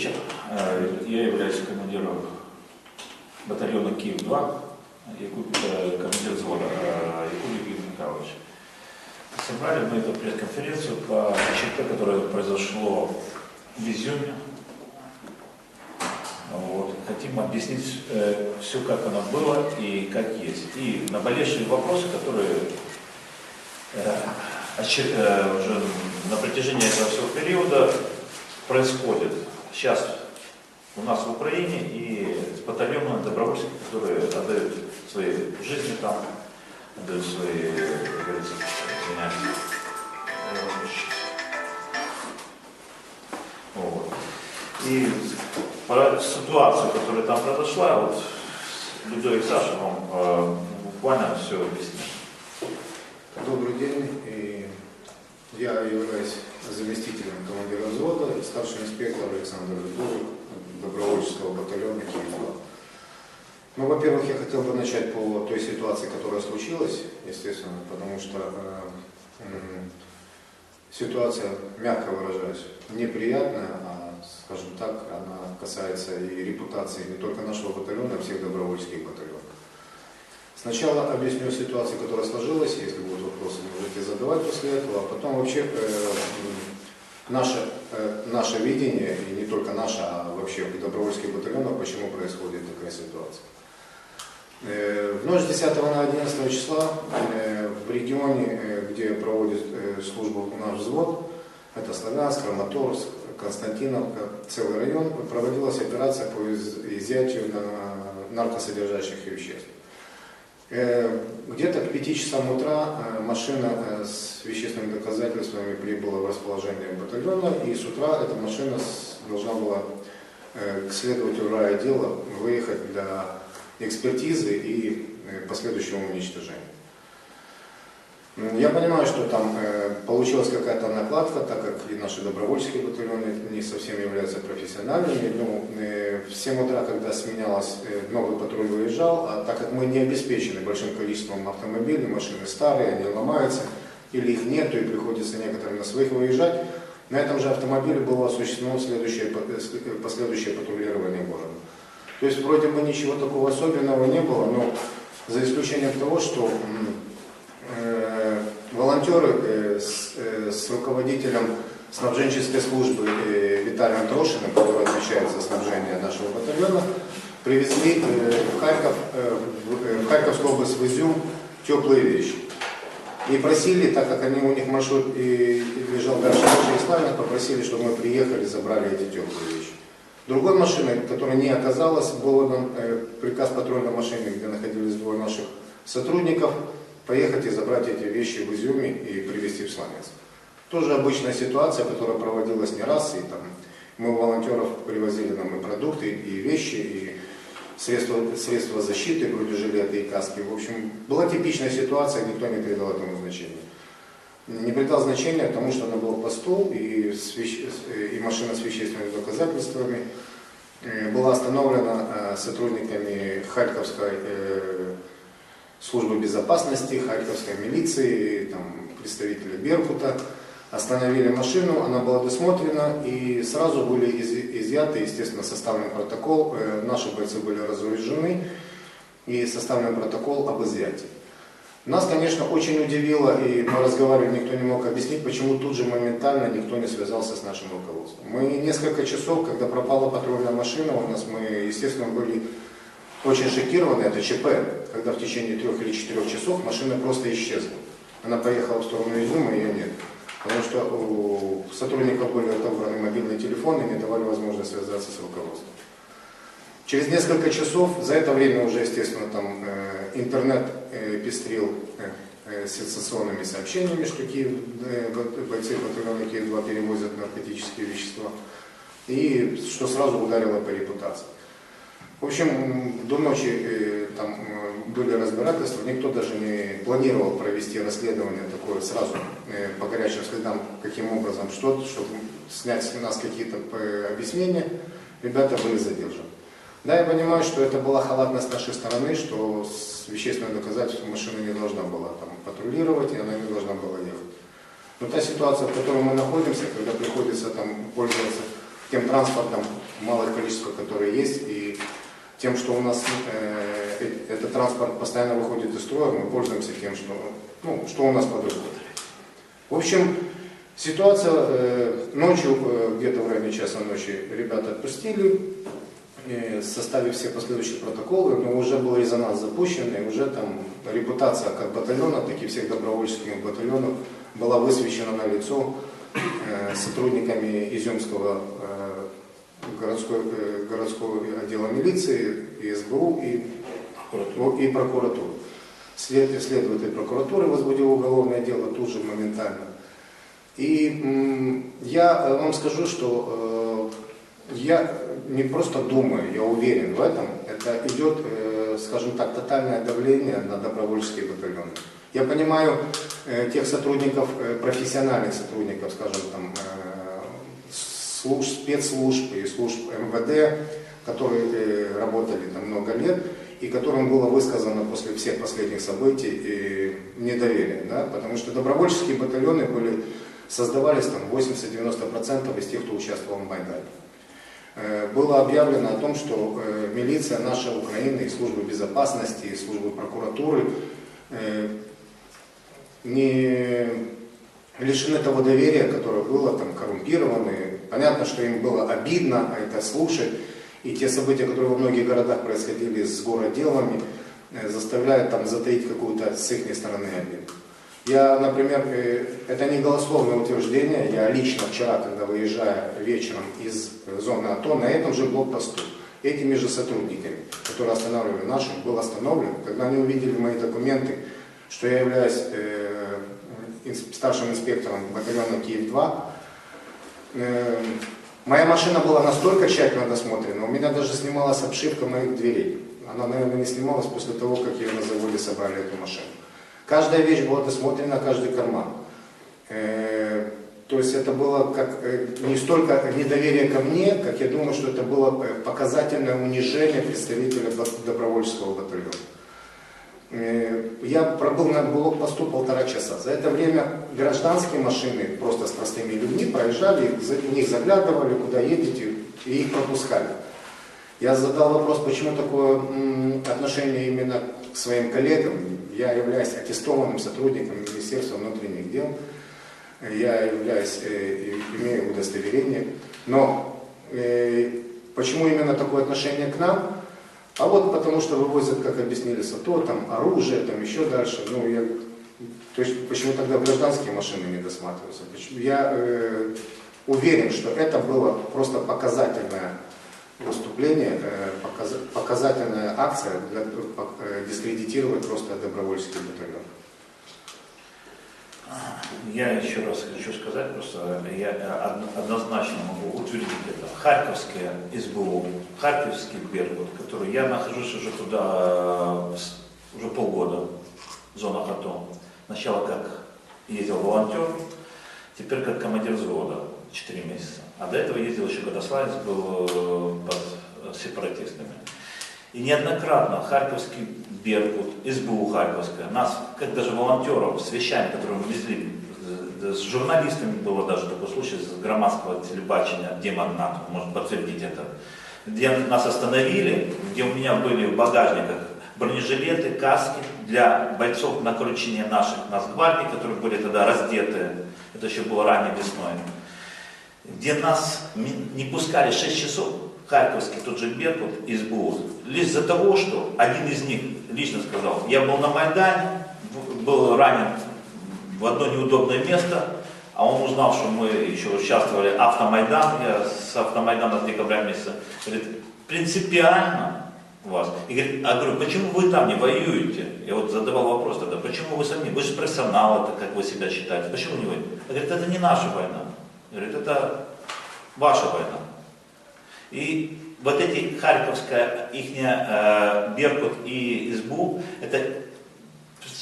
вечер. Э, Я являюсь командиром батальона Киев-2, Якуб- э, командир взвода э, Якубик Игорь Михайлович. Собрали мы эту пресс-конференцию по ЧП, которое произошло в Изюме. Вот. Хотим объяснить все, как оно было и как есть. И наболевшие вопросы, которые э, э, уже на протяжении этого всего периода происходят сейчас у нас в Украине и с добровольцев, которые отдают свои жизни там, отдают свои, как говорится, вот. И про ситуацию, которая там произошла, вот Людовик Саша вам э, буквально все объяснит. Добрый день. И я являюсь заместителем командира взвода, старший инспектор Александр Людовик, добровольческого батальона Киев. Ну, во-первых, я хотел бы начать по той ситуации, которая случилась, естественно, потому что э, м, ситуация, мягко выражаясь, неприятная, а, скажем так, она касается и репутации не только нашего батальона, а всех добровольческих батальонов. Сначала объясню ситуацию, которая сложилась, если будут вопросы, можете задавать после этого, а потом вообще э, наше, э, наше видение, и не только наше, а вообще добровольских батальонов, почему происходит такая ситуация. Э, В ночь с 10 на 11 числа э, в регионе, э, где проводит э, службу наш взвод, это Славянск, Краматорск, Константиновка, целый район, проводилась операция по из- изъятию на- наркосодержащих веществ. Э, Где-то к 5 часам утра э, машина э, с вещественными доказательствами прибыла в расположение батальона, и с утра эта машина должна была к следователю райотдела выехать для экспертизы и последующего уничтожения. Я понимаю, что там э, получилась какая-то накладка, так как и наши добровольческие батальоны не совсем являются профессиональными. Ну, э, в 7 утра, когда сменялась, э, новый патруль выезжал, а так как мы не обеспечены большим количеством автомобилей, машины старые, они ломаются, или их нету, и приходится некоторым на своих выезжать, на этом же автомобиле было осуществлено следующее, последующее патрулирование города. То есть вроде бы ничего такого особенного не было, но за исключением того, что волонтеры э, с, э, с руководителем снабженческой службы э, Виталием Трошиным, который отвечает за снабжение нашего батальона, привезли в, Харьков, в, Харьковскую область в Изюм теплые вещи. И просили, так как они, у них маршрут и, лежал дальше Большой Славянск, попросили, чтобы мы приехали, забрали эти теплые вещи. Другой машиной, которая не оказалась, был э, приказ патрульной машины, где находились двое наших сотрудников, поехать и забрать эти вещи в Изюме и привезти в Славянск. Тоже обычная ситуация, которая проводилась не раз, и там мы у волонтеров привозили нам и продукты, и вещи, и средства, средства защиты, бронежилеты и каски. В общем, была типичная ситуация, никто не придал этому значения. Не придал значения тому, что она была по стол, и, и машина с вещественными доказательствами э, была остановлена э, сотрудниками Харьковской э, службы безопасности, Харьковской милиции, там, представители Беркута. Остановили машину, она была досмотрена, и сразу были из- изъяты, естественно, составлен протокол. Э, Наши бойцы были разоружены, и составлен протокол об изъятии. Нас, конечно, очень удивило, и мы разговаривали, никто не мог объяснить, почему тут же моментально никто не связался с нашим руководством. Мы несколько часов, когда пропала патрульная машина у нас, мы, естественно, были очень шокированы, это ЧП, когда в течение трех или четырех часов машина просто исчезла. Она поехала в сторону Изюма, ее нет. Потому что у сотрудников были отобраны мобильные телефоны не давали возможность связаться с руководством. Через несколько часов, за это время уже, естественно, там э, интернет э, пестрил э, э, сенсационными сообщениями, что Киев, э, бо- бойцы батальона Киев-2 перевозят наркотические вещества, и что сразу ударило по репутации. В общем, до ночи э, там э, были разбирательства, никто даже не планировал провести расследование такое сразу э, по горячим следам, каким образом, что, чтобы снять с нас какие-то объяснения, ребята были задержаны. Да, я понимаю, что это была халатность нашей стороны, что с вещественным доказательством машина не должна была там патрулировать, и она не должна была ехать. Но та ситуация, в которой мы находимся, когда приходится там пользоваться тем транспортом, малое количество, которое есть, и тем, что у нас э, э, этот транспорт постоянно выходит из строя, мы пользуемся тем, что, ну, что у нас под рукой. В общем, ситуация э, ночью, э, где-то в районе часа ночи, ребята отпустили, э, составив все последующие протоколы, но уже был резонанс запущен, и уже там репутация как батальона, так и всех добровольческих батальонов была высвечена на лицо э, сотрудниками Изюмского городской, э, городского отдела милиции, и СБУ, и, и прокуратуры. След, следователь прокуратуры возбудил уголовное дело тут же моментально. И я э, вам скажу, что э, я не просто думаю, я уверен в этом, это идет, э, скажем так, тотальное давление на добровольческие батальоны. Я понимаю э, тех сотрудников, э, профессиональных сотрудников, скажем, там, служб, спецслужб и служб МВД, которые э, работали там много лет, и которым было высказано после всех последних событий э, недоверие. Да? Потому что добровольческие батальоны были, создавались там 80-90% из тех, кто участвовал в Майдане. Э, Было объявлено о том, что милиция наша Украины, и службы безопасности, и службы прокуратуры не лишены того доверия, которое было там коррумпированы. Понятно, что им было обидно это слушать. И те события, которые во многих городах происходили с городелами, э, заставляют там затаить какую-то с их стороны обиду. Я, например, э, это не голословное утверждение, я лично вчера, когда выезжая вечером из зоны АТО, на этом же блокпосту, этими же сотрудниками, которые останавливали наших, был остановлен, когда они увидели мои документы, что я являюсь э, старшим инспектором батальона Киев-2, э, моя машина была настолько тщательно досмотрена, у меня даже снималась обшивка моих дверей. Она, наверное, не снималась после того, как ее на заводе собрали эту машину. Каждая вещь была досмотрена, каждый карман. Э, То есть это было как э, не столько недоверие ко мне, как я думаю, что это было э, показательное унижение представителя добровольческого батальона. Э, Я пробыл на блокпосту полтора часа. За это время гражданские машины просто с простыми людьми проезжали, в них заглядывали, куда едете, и их пропускали. Я задал вопрос, почему такое отношение именно к своим коллегам. Я являюсь аттестованным сотрудником Министерства внутренних дел. Я являюсь, э, имею удостоверение. Но э, почему именно такое отношение к нам? А вот потому что вывозят, как объяснили, САТО, там оружие, там еще дальше. Ну, я, то есть почему тогда гражданские машины не досматриваются? Почему- Я э, уверен, что это было просто показательное выступление, э, показа- показательная акция для пок- э, дискредитировать просто добровольческий батальон. Я еще раз хочу сказать, просто я од- однозначно могу утвердить это. Харьковское СБУ, Харьковский Беркут, который я нахожусь уже туда э, уже полгода, в зонах АТО. Сначала как ездил волонтер, теперь как командир взвода 4 месяца. А до этого ездил еще Годославец, был э, под э, сепаратистами. И неоднократно Харьковский Беркут, СБУ Харьковская, нас, как даже волонтеров, с вещами, которые мы везли, э, с журналистами было даже такой случай, с громадского телебачения, демагнат, может подтвердить это, где нас остановили, где у меня были в багажниках бронежилеты, каски для бойцов на кручине наших нацгвардии, которые были тогда раздеты, это еще было ранней весной, где нас не пускали 6 часов, Харьковский, тот же Беркут, СБУ, лишь из-за того, что один из них лично сказал, я был на Майдане, был ранен в одно неудобное место, а он узнал, что мы еще участвовали автомайдан, я с автомайдана с декабря месяца, говорит, принципиально вас. И говорит, а говорю, почему вы там не воюете? Я вот задавал вопрос тогда, почему вы сами, вы же профессионал, это как вы себя считаете, почему не воюете? Он говорит, это не наша война. Говорит, это ваша война. И вот эти Харьковская, их э, Беркут и СБУ, это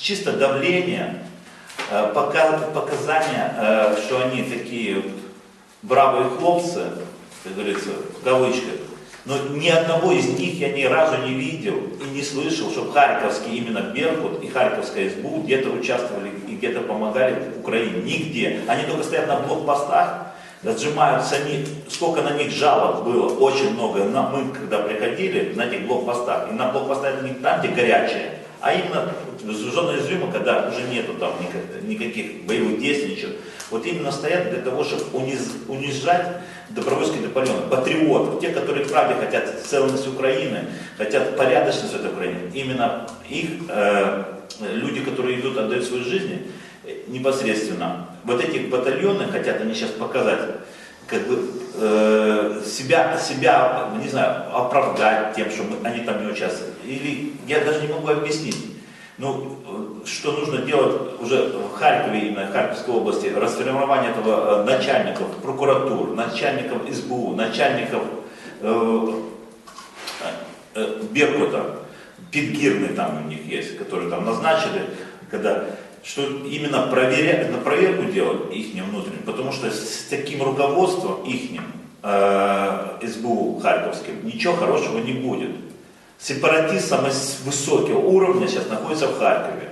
чисто давление, э, пока- показания, э, что они такие бравые хлопцы, как говорится, в кавычках, но ни одного из них я ни разу не видел и не слышал, чтобы Харьковский именно Беркут и Харьковская СБУ где-то участвовали и где-то помогали Украине. Нигде. Они только стоят на блокпостах, отжимаются они, сколько на них жалоб было, очень много. На, мы, когда приходили на этих блокпостах, и на блокпостах не там, где горячее, а именно зона уязвима, когда уже нету там никак- никаких боевых действий, ничего. Вот именно стоят для того, чтобы униз- унижать добровольские батальоны, патриотов, те, которые правде хотят целостности Украины, хотят порядочности этой Украины. Именно их э, люди, которые идут, отдают свои жизни, э, непосредственно. Вот эти батальоны хотят они сейчас показать, как бы э, себя, себя, не знаю, оправдать тем, что мы- они там не участвуют. Или я даже не могу объяснить. Ну, э, что нужно делать уже в Харькове, именно в Харьковской области, расформирование этого э, начальников прокуратур, начальников СБУ, начальников э, э, Беркута, Питгирный там у них есть, которые там назначили, когда что именно проверять, на проверку делать их внутреннюю, потому что с таким руководством их СБУ Харьковским ничего хорошего не будет. Сепаратист самого высокого уровня сейчас находится в Харькове.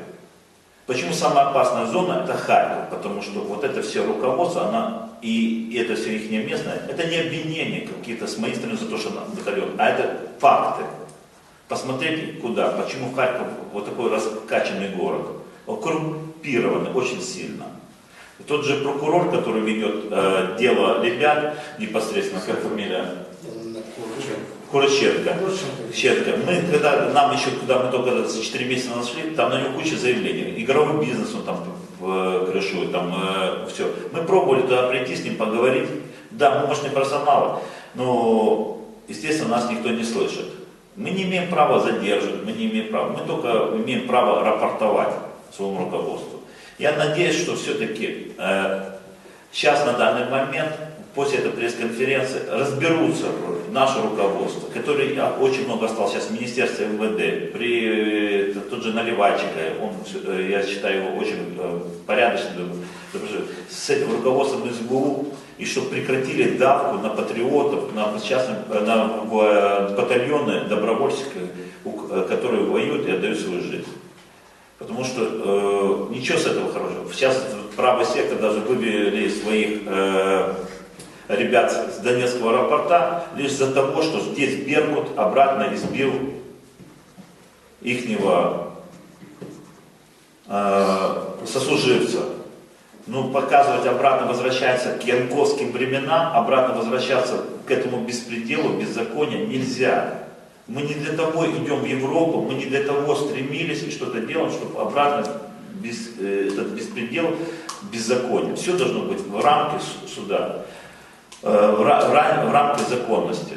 Почему самая опасная зона это Харьков? Потому что вот это все руководство, она и, это все их местное, это не обвинения какие-то с моей стороны за то, что на батальон, а это факты. Посмотрите куда, почему Харьков вот такой раскачанный город. Он коррумпированный очень сильно. И тот же прокурор, который ведет э, дело ребят, непосредственно, как фамилия? Куроченко. Щетка. Мы, когда нам еще, когда мы только за 4 месяца нашли, там на него куча заявлений. Игровой бизнес он там э, крышует, там э, все. Мы пробовали туда прийти с ним, поговорить. Да, мощный персонал, но, естественно, нас никто не слышит. Мы не имеем права задерживать, мы не имеем права. Мы только имеем право рапортовать своему руководству. Я надеюсь, что все-таки э, сейчас на данный момент, после этой пресс-конференции, разберутся наше руководство, которое я очень много осталось сейчас в Министерстве МВД, при э, тот же Наливайчик, он, э, я считаю его очень э, порядочным, с этим руководством СБУ, и чтобы прекратили давку на патриотов, на, частным, на батальоны э, которые воюют и отдают свою жизнь. Потому что э, ничего с этого хорошего. Сейчас правый сектор даже вывели своих э, ребят с Донецкого аэропорта лишь за того, что здесь Беркут обратно избил ихнего э, сослуживца. Ну, показывать обратно, возвращаться к янковским временам, обратно возвращаться к этому беспределу, беззаконию нельзя. Мы не для того идем в Европу, мы не для того стремились и что-то делаем, чтобы обратно без, э, этот беспредел, беззаконие. Все должно быть в рамке су- суда, э, в, в в рамке законности.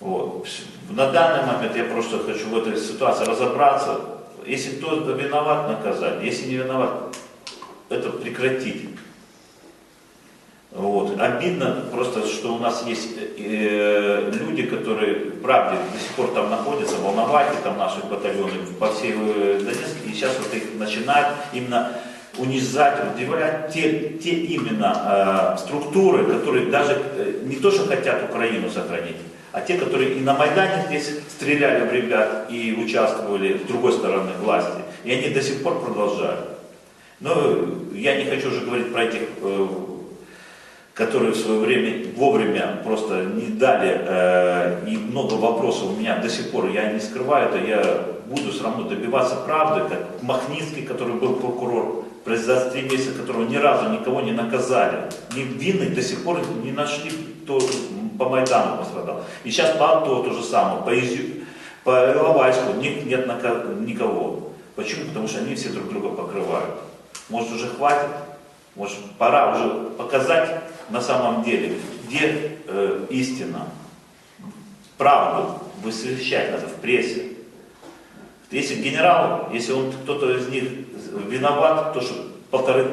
Вот. На данный момент я просто хочу в этой ситуации разобраться. Если кто-то виноват, наказать. Если не виноват, это прекратить. Вот. Обидно просто, что у нас есть э, люди, которые, правда, до сих пор там находятся, волнователи там наши батальоны по всей э, Донецке, и сейчас вот их начинают именно унижать, удивлять те, те именно э, структуры, которые даже э, не то, что хотят Украину сохранить, а те, которые и на Майдане здесь стреляли в ребят и участвовали с другой стороны власти, и они до сих пор продолжают. Но я не хочу уже говорить про этих э, которые в свое время вовремя просто не дали, э, и много вопросов у меня до сих пор, я не скрываю это, я буду все равно добиваться правды, как Махницкий, который был прокурор, за три месяца, которого ни разу никого не наказали, ни винных до сих пор не нашли, кто по Майдану пострадал. И сейчас по АТО то же самое, по, Изю, по Иловайску нет, нет никого. Почему? Потому что они все друг друга покрывают. Может уже хватит? Может пора уже показать на самом деле, где э, истина, правду высвещать надо в прессе. Если генерал, если он кто-то из них виноват, то что полторы,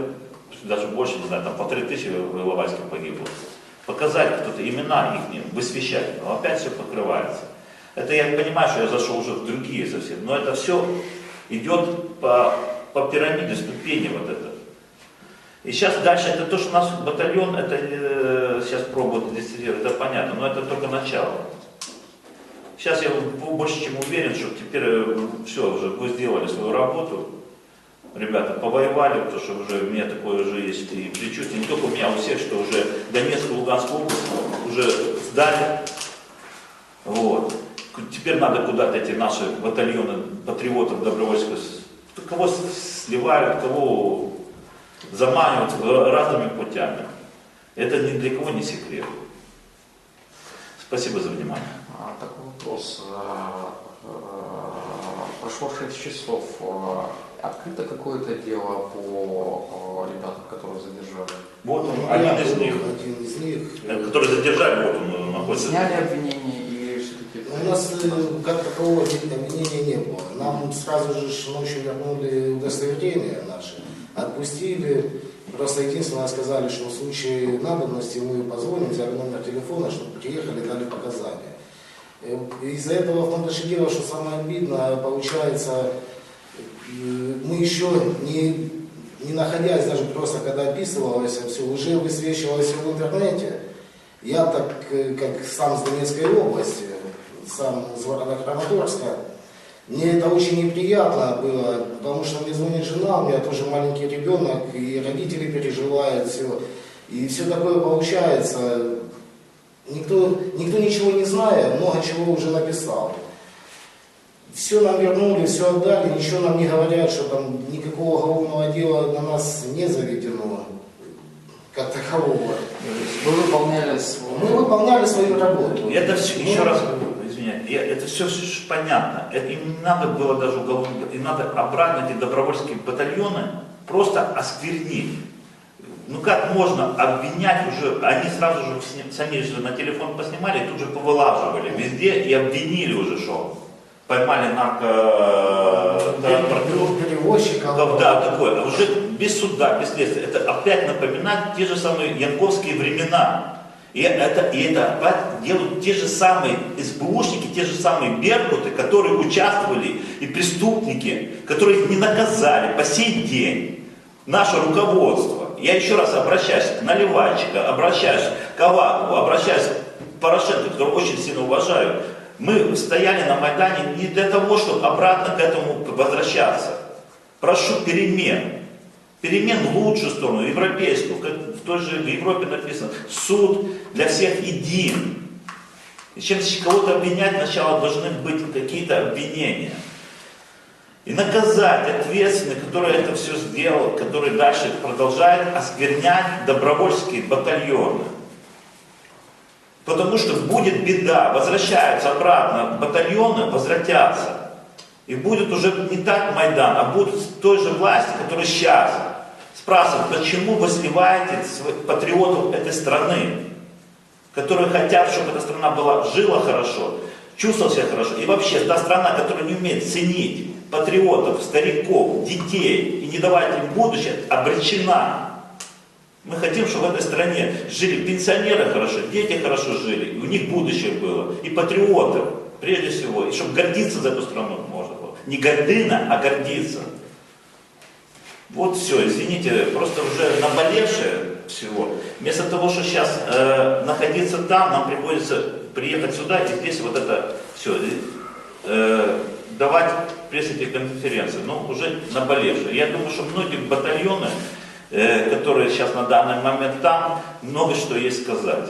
даже больше, не знаю, там полторы тысячи в Иловайске погибло. Показать кто-то имена их, высвещать, но опять все покрывается. Это я понимаю, что я зашел уже в другие совсем, но это все идет по, по пирамиде ступени вот это. И сейчас дальше, это то, что у нас батальон, это э, сейчас пробуют дистиллировать, это понятно, но это только начало. Сейчас я больше чем уверен, что теперь все, уже вы сделали свою работу, ребята повоевали, потому что уже у меня такое уже есть и предчувствие, не только у меня, а у всех, что уже Донецкую, Луганскую область уже сдали. Вот. Теперь надо куда-то эти наши батальоны патриотов добровольческих, с- кого сливают, кого заманивают э, разными путями. Это ни для кого не секрет. Спасибо за внимание. А, Такой вопрос. А, а, Прошло 6 часов. Открыто какое-то дело по ребятам, которые задержали? Вот он, Я один из них, Один из них. э, который задержали, вот он э, находится. Сняли обвинение или все-таки? У нас э, как такового обвинения не было. Нам сразу же ночью вернули удостоверения наши, отпустили. Просто единственное сказали, что в случае надобности мы позвоним, взяли номер телефона, чтобы приехали, дали показания. Э, Из-за этого в том что самое обидное, получается, э, мы еще не, не находясь даже просто, когда описывалось все, уже высвечивалось в интернете. Я так, э, как сам с Донецкой области, сам из города Краматорска, мне это очень неприятно было, потому что мне звонит жена, у меня тоже маленький ребенок, и родители переживают все. И все такое получается. Никто, никто ничего не зная, много чего уже написал. Все нам вернули, все отдали, ничего нам не говорят, что там никакого уголовного дела на нас не заведено, как такового. Вы выполняли свой... Мы выполняли свою работу. Это все, еще раз я- это все понятно. Это им не надо было даже уголовно, им надо обратно эти добровольские батальоны просто осквернить. Ну как можно обвинять уже, они сразу же сами же на телефон поснимали, тут же повылаживали везде и обвинили уже, что поймали наркотранспортеров. перевозчиков. Да, да, такое. А уже без суда, без следствия. Это опять напоминает те же самые янковские времена. И это, и это делают те же самые СБУшники, те же самые беркуты, которые участвовали, и преступники, которые их не наказали по сей день. Наше руководство. Я еще раз обращаюсь к Наливайчику, обращаюсь к Авакову, обращаюсь к Порошенко, которого очень сильно уважаю. Мы стояли на Майдане не для того, чтобы обратно к этому возвращаться. Прошу перемен. Перемен в лучшую сторону, европейскую. Как в той же в Европе написано, суд для всех един. И чем кого-то обвинять, сначала должны быть какие-то обвинения. И наказать ответственных, который это все сделал, который дальше продолжает осквернять добровольческие батальоны. Потому что будет беда, возвращаются обратно батальоны, возвратятся. И будет уже не так Майдан, а будут с той же власти, которая сейчас. Спрашивают, почему вы сливаете патриотов этой страны, которые хотят, чтобы эта страна была, жила хорошо, чувствовала себя хорошо. И вообще, та страна, которая не умеет ценить патриотов, стариков, детей и не давать им будущее, обречена. Мы хотим, чтобы в этой стране жили пенсионеры хорошо, дети хорошо жили, и у них будущее было, и патриоты, прежде всего, и чтобы гордиться за эту страну можно было. Не гордына, а гордиться. Вот все, извините, просто уже наболевшее всего. Вместо того, что сейчас э, находиться там, нам приходится приехать сюда и здесь вот это все э, давать пресс-конференции, но уже наболевшее. Я думаю, что многие батальоны, э, которые сейчас на данный момент там, много что есть сказать.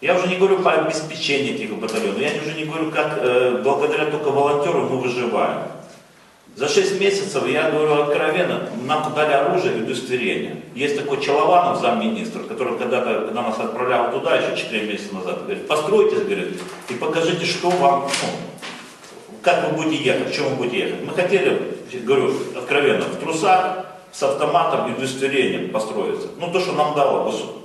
Я уже не говорю по обеспечению этих батальонов, я уже не говорю, как э, благодаря только волонтеру мы выживаем. За 6 месяцев, я говорю откровенно, нам дали оружие и удостоверение. Есть такой Челованов, замминистра, который когда-то, когда нас отправлял туда, еще 4 месяца назад, говорит, постройтесь, говорит, и покажите, что вам, ну, как вы будете ехать, в чем вы будете ехать. Мы хотели, говорю откровенно, в трусах, с автоматом и удостоверением построиться. Ну, то, что нам дало государство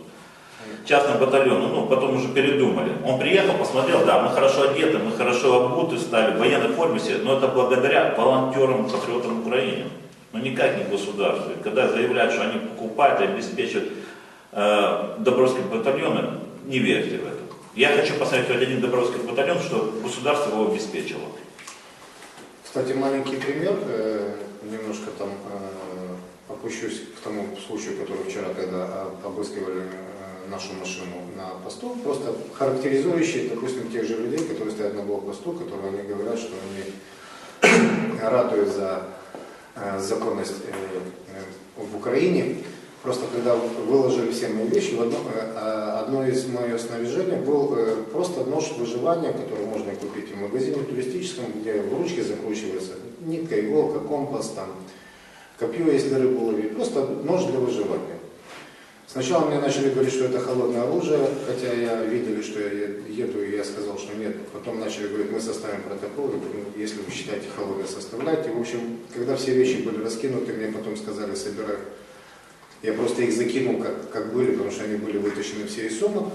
частным батальоном, ну, потом уже передумали. Он приехал, посмотрел, да, мы хорошо одеты, мы хорошо обуты стали, в военной форме все, но это благодаря волонтерам, патриотам Украины, но никак не государству. Когда заявляют, что они покупают и обеспечивают э, добровольские батальоны, не верьте в это. Я хочу посмотреть хоть один добровольский батальон, что государство его обеспечило. Кстати, маленький пример, э, немножко там э, опущусь к тому случаю, который вчера, когда обыскивали э, нашу машину на посту, просто характеризующий, допустим, тех же людей, которые стоят на блокпосту, которые они говорят, что они ратуют за э, законность э, э, в Украине. Просто когда выложили все мои вещи, в одно, одно из моих снаряжений был просто нож выживания, который можно купить в магазине туристическом, где в ручке закручивается нитка, иголка, компас, там, копье, если рыбу ловить. Просто нож для выживания. Сначала мне начали говорить, что это холодное оружие, хотя я видели, что я еду, и я сказал, что нет. Потом начали говорить, мы составим протокол, «Ну, если вы считаете холодное, составляйте. В общем, когда все вещи были раскинуты, мне потом сказали, собирай. Я просто их закинул, как, как были, потому что они были вытащены все из сумок.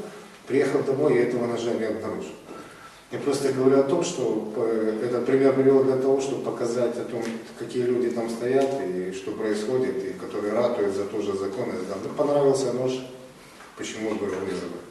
Приехал домой, я этого ножа не обнаружил. Я просто говорю о том, что э, этот пример привел для того, чтобы показать о том, какие люди там стоят и что происходит, и которые ратуют за то же закон. Понравился нож, почему бы его не забрать.